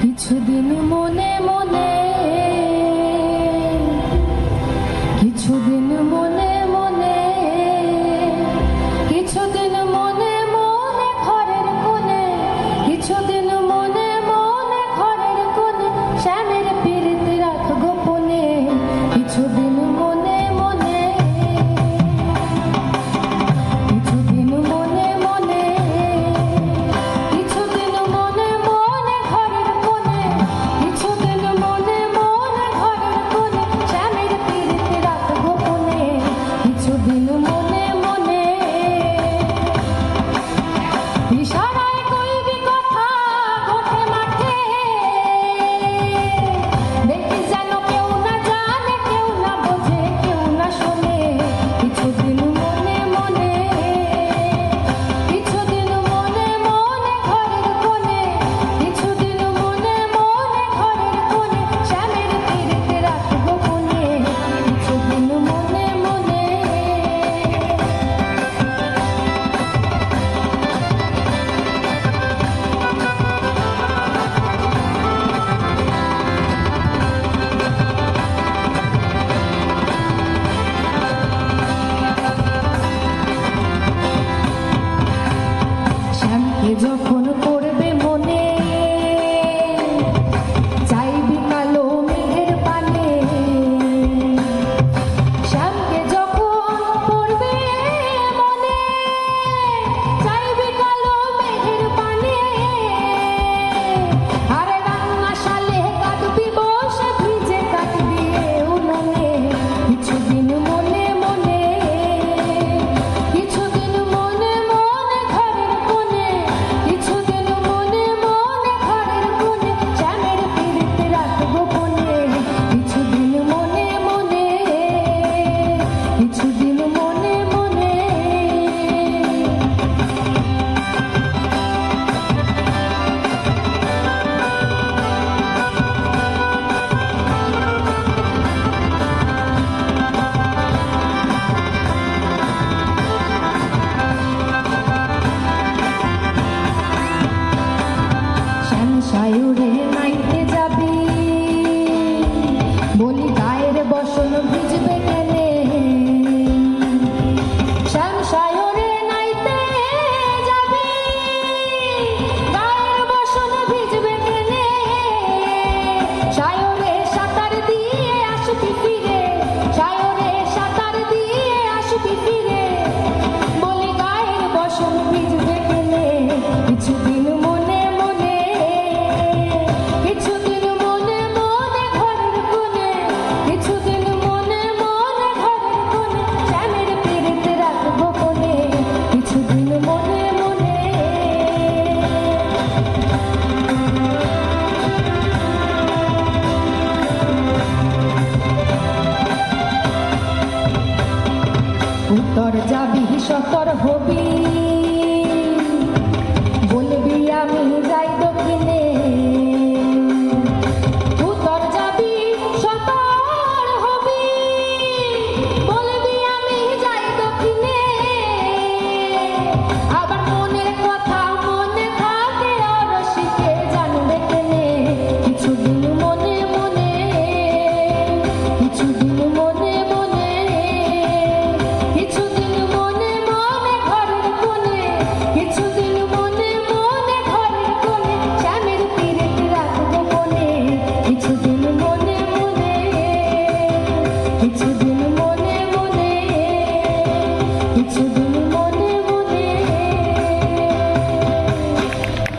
কিছুদিন মনে মনে You don't wanna put সায়ুরে নাইতে যাবি। বলি গায়ের বসন ভি Got a hobby.